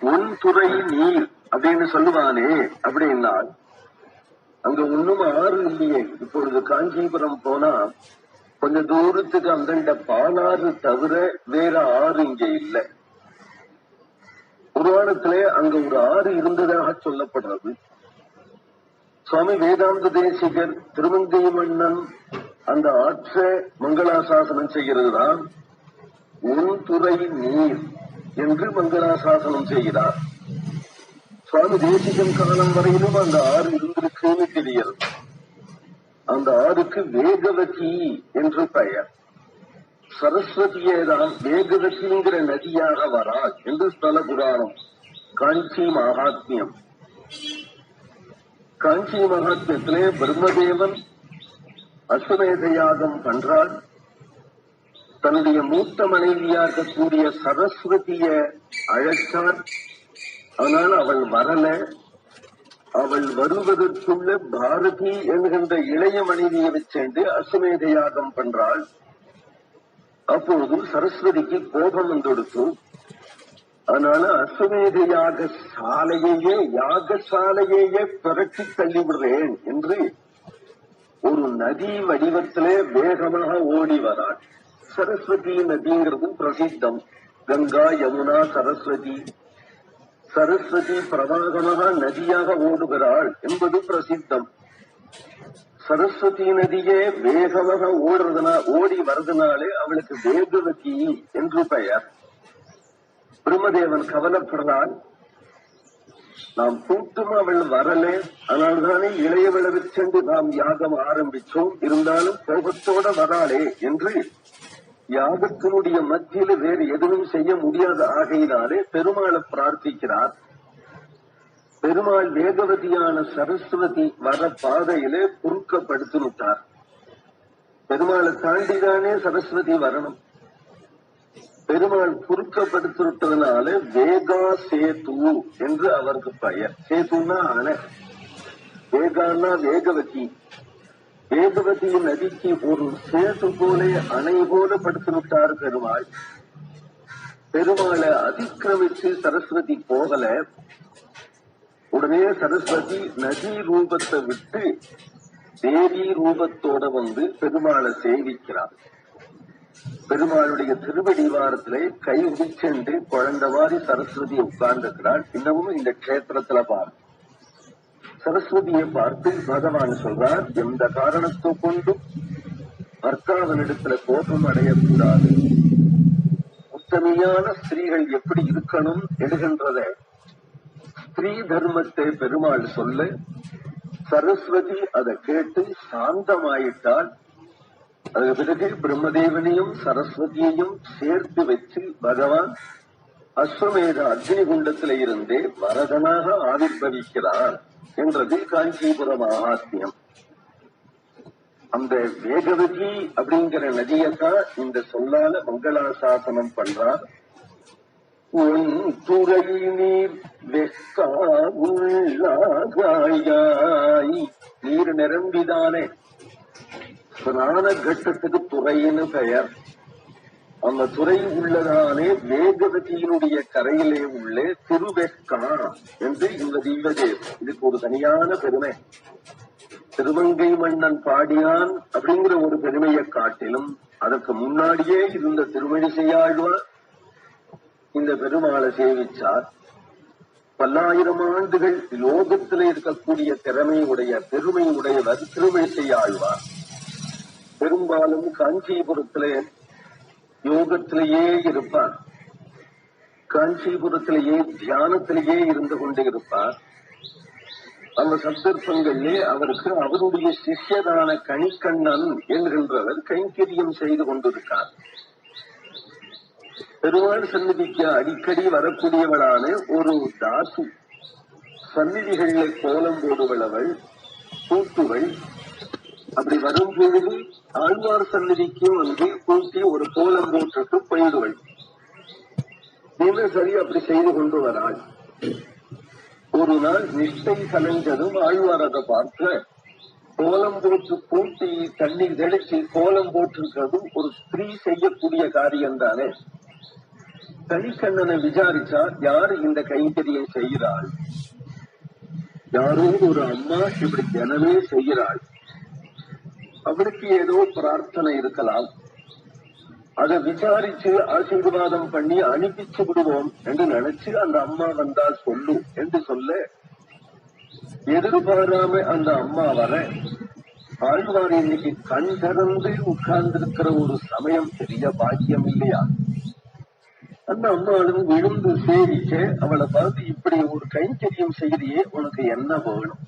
உன்துறை நீர் அப்படின்னு சொல்லுவானே அப்படின்னா அங்க ஒண்ணும் ஆறு இல்லையே. இப்பொழுது காஞ்சிபுரம் போனா கொஞ்ச தூரத்துக்கு அந்தண்ட பாலாறு தவிர வேற ஆறு இங்க இல்லை. புராணத்திலே அங்க ஒரு ஆறு இருந்ததாக சொல்லப்படுறது. சுவாமி வேதாந்த தேசிகர் திருமங்கை மன்னன் அந்த ஆற்ற மங்களாசாசனம் செய்கிறதுதான் உன் துறை நீர் என்று மங்களாசாசனம் செய்கிறார். சுவாமி தேசிகன் காலம் வரையிலும் அந்த ஆறு இருந்திருக்குன்னு தெரிகிறது அந்த ஆறுக்கு வேகவதி என்று பெயர். சரஸ்வதியே தான் வேகவதிங்கிற நதியாக வரா என்று ஸ்தல புராணம். காஞ்சி மகாத்மியம். காஞ்சி மகாத்மியத்திலே பிரம்மதேவன் அஸ்வமேத யாகம் பண்றாள். தன்னுடைய மூத்த மனைவியாக கூடிய சரஸ்வதிய அழைச்சார் ஆனால் அவள் வரல. அவள் வருவதற்குள்ள பாரதி என்கின்ற இளைய மனைவியை வச்சேண்டு அஸ்வமேத யாகம் பண்றாள். அப்போது சரஸ்வதிக்கு கோபம் வந்துடுத்து அதனால அஸ்வமேத யாக சாலையையே யாகசாலையையே புரட்டி தள்ளிவிடுறேன் என்று ஒரு நதி வடிவத்திலே வேகமாக ஓடி வரான். சரஸ்வதி நதிங்கிறது பிரசித்தம். கங்கா யமுனா சரஸ்வதி. சரஸ்வதி பிரவாகமாக நதியாக ஓடுகிறாள் என்பது பிரசித்தம். சரஸ்வதி நதியே வேகமாக ஓடுறதுனா ஓடி வருதுனாலே அவளுக்கு வேகவதி என்று பெயர். பிரம்மதேவன் கவலைப்படுறான் நாம் கூட்டும் அவள் வரலே. அதனால்தானே இளையவளவு சென்று நாம் யாகம் ஆரம்பிச்சோம் இருந்தாலும் கோபத்தோட வராளே என்று யாகத்தினுடைய மத்தியில வேறு எதுவும் செய்ய முடியாத ஆகையினாலே பெருமாளை பிரார்த்திக்கிறார். பெருமாள் வேகவதியான சரஸ்வதி வர பாதையிலே குறுக்கப்படுத்தி விட்டார் பெருமாளை தாண்டிதானே சரஸ்வதி வரணும். பெருமாள் குறுக்கப்படுத்திவிட்டதுனால வேகா சேது என்று அவருக்கு பெயர். சேதுன்னா அணை. வேகான்னா வேகவதி. வேகவதி நதிக்கு ஒரு சேது போல அணை போல படுத்திவிட்டார் பெருமாள். பெருமாளை அதிக்கிரமிச்சு சரஸ்வதி போகல. உடனே சரஸ்வதி நதி ரூபத்தை விட்டு தேவி ரூபத்தோட வந்து பெருமாளை சேவிக்கிறார். பெருமாளுடைய திருவடிவாரத்திலே கை உடிச்சென்று குழந்தவாரி சரஸ்வதி உட்கார்ந்திருக்கிறாள். இன்னமும் இந்த கஷேத்திரத்துல பார். சரஸ்வதியை பார்த்து பகவான் சொல்றார் எந்த காரணத்தை கொண்டும் பர்த்தாவனிடத்துல கோபம் அடையக்கூடாது. உத்தமையான ஸ்திரீகள் எப்படி இருக்கணும் எடுகின்றத ஸ்திரீ தர்மத்தை பெருமாள் சொல்ல. சரஸ்வதி அதை கேட்டு சாந்தமாயிட்டால் அதுக்கு பிறகு பிரம்மதேவனையும் சரஸ்வதியையும் சேர்த்து வச்சு பகவான் அஸ்வமேத அக்னி குண்டத்தில இருந்தே வரதனாக ஆவிர்வவிக்கிறார் என்றது காஞ்சிபுர மகாத்மியம். அந்த வேகவதி அப்படிங்கிற நதியத்தான் இந்த சொல்லால மங்களாசாசனம் பண்றார். உன் துறை நீர் வெக்கா உள்ளாய் நீர் நிரம்பிதானே ஸ்நான கட்டத்துக்கு துறைன்னு பெயர். அந்த துறை உள்ளதானே வேகவதியினுடைய கரையிலே உள்ள திருவெக்கா என்று இந்த திவ்யதேவ் இதுக்கு ஒரு தனியான பெருமை. திருவங்கை மன்னன் பாடியான் அப்படிங்கிற ஒரு பெருமையை காட்டிலும் அதற்கு முன்னாடியே இருந்த திருமழிசையாழ்வார் இந்த பெருமாளை சேவிச்சார். பல்லாயிரம் ஆண்டுகள் லோகத்தில் இருக்கக்கூடிய திறமை உடைய பெருமை உடையவர் திருமழிசையாழ்வார் பெரும்பாலும் காஞ்சிபுரத்திலே யோகத்திலேயே இருப்பார். காஞ்சிபுரத்திலேயே தியானத்திலேயே இருந்து கொண்டே இருப்பார். அந்த சந்தர்ப்பங்களிலே அவருக்கு அவருடைய சிஷ்யதான கணிக்கண்ணன் என்கின்றவர் கைங்கரியம் செய்து கொண்டிருக்கார். பெருமாள் சந்நிதிக்கு அடிக்கடி வரக்கூடியவளான ஒரு தாசு. சந்நிதிகளில் கோலம் போடுவளவள் கூட்டுவள் அப்படி வரும் பொழுது ஆழ்வார் சன்னதிக்கு வந்து கூட்டி ஒரு கோலம் போட்டுட்டு போயிடுவள் தினசரி அப்படி செய்து கொண்டு வராள் ஒரு நாள் நிஷ்டை கலைஞ்சதும் ஆழ்வார் அதை பார்க்க கோலம் போட்டு கூட்டி தண்ணீர் தெளிச்சு கோலம் போட்டிருக்கிறதும் ஒரு ஸ்திரீ செய்யக்கூடிய காரியம் தானே. கலிக்கண்ணனை விசாரிச்சா யாரு இந்த கைங்கரியை செய்கிறாள்? யாரோ ஒரு அம்மா இப்படி தினமே செய்கிறாள். அவருக்கு ஏதோ பிரார்த்தனை இருக்கலாம். அதை விசாரிச்சு ஆசீர்வாதம் பண்ணி அனுப்பிச்சு விடுவோம் என்று நினைச்சு அந்த அம்மா வந்தா சொல்லு என்று சொல்ல எதிர்பாராம அந்த அம்மா வர ஆழ்வார் இன்னைக்கு கண் திறந்து உட்கார்ந்திருக்கிற ஒரு சமயம் பெரிய பாக்கியம் இல்லையா? அந்த அம்மாவும் விழுந்து சேவிக்க அவளை பார்த்து இப்படி ஒரு கைங்கரியம் செய்கிறியே உனக்கு என்ன வேணும்?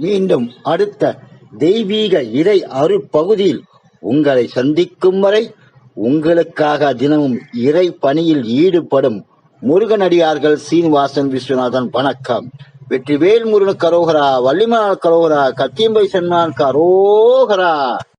மீண்டும் அடுத்த தெய்வீக இறை அருட்பகுதியில் உங்களை சந்திக்கும் வரை உங்களுக்காக தினமும் இறை பணியில் ஈடுபடும் முருகனடியார்கள் சீனிவாசன் விஸ்வநாதன். வணக்கம். வெற்றிவேல் முருகன் கரோகரா வள்ளிமலால் கரோகரா கத்தியம்பை சென்மான் கரோகரா.